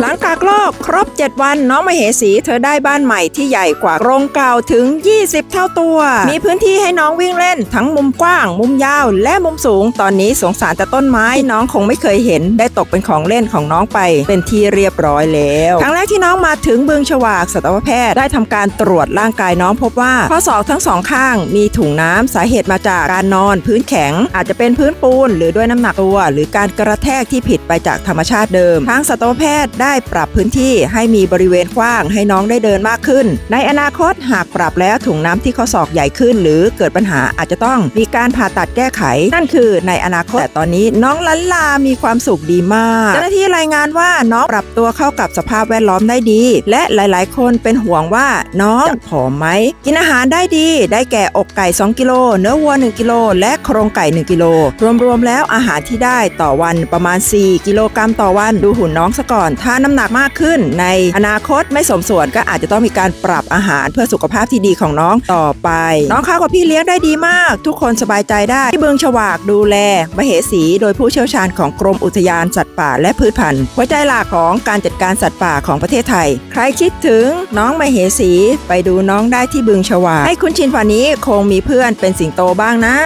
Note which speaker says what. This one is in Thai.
Speaker 1: หลังกากโลกครบ 7 วันน้องมเหสีเธอได้บ้านใหม่ที่ใหญ่กว่าโรงเก่าถึง 20 เท่าตัว มีพื้นที่ให้น้องวิ่งเล่นทั้งมุมกว้าง มุมยาวและมุมสูง ตอนนี้สงสารแต่ต้นไม้ที่น้องคงไม่เคยเห็น ได้ตกเป็นของเล่นของน้องไป เป็นที่เรียบร้อยแล้วครั้งแรกที่น้องมาถึงบึงฉวากสัตวแพทย์ได้ทำการตรวจร่างกายน้องพบว่าข้อศอกทั้งสองข้าง มีถุงน้ำสาเหตุมาจากการนอน พื้นแข็ง อาจจะเป็นพื้นปูน หรือด้วยน้ำหนักตัว หรือการกระแทกที่ผิดไปจากธรรมชาติเดิมทางสัตวแพทย์ได้ได้ปรับพื้นที่ให้มีบริเวณกว้างให้น้องได้เดินมากขึ้น ในอนาคตหากปรับแล้วถุงน้ำที่ข้อศอกใหญ่ขึ้น หรือเกิดปัญหาอาจจะต้องมีการผ่าตัดแก้ไข นั่นคือในอนาคตแต่ตอนนี้น้องลันลามีความสุขดีมากเจ้าหน้าที่รายงานว่าน้องปรับตัวเข้ากับสภาพแวดล้อมได้ดี และหลาย ๆ คนเป็นห่วงว่าน้องผอมไหมกินอาหารได้ดี ได้แก่อกไก่ 2 กิโลเนื้อวัว 1 กิโลและโครงไก่ 1 กิโลรวม ๆ แล้วอาหารที่ได้ต่อวันประมาณ 4 กิโลกรัมต่อวัน ดูหุ่นน้องซะก่อนถ้าน้ำหนักมากขึ้น ในอนาคตไม่สมส่วนก็อาจจะต้องมีการปรับอาหารเพื่อสุขภาพที่ดีของน้องต่อไป น้องเข้ากับพี่เลี้ยงได้ดีมาก ทุกคนสบายใจได้ที่บึงฉวากดูแลมเหสี โดยผู้เชี่ยวชาญของกรมอุทยานสัตว์ป่าและพืชพันธุ์หัวใจหลักของการจัดการสัตว์ป่าของประเทศไทย ใครคิดถึงน้องมเหสี ไปดูน้องได้ที่บึงฉวากให้คุณชินฝันนี้คงมีเพื่อนเป็นสิงโตบ้างนะ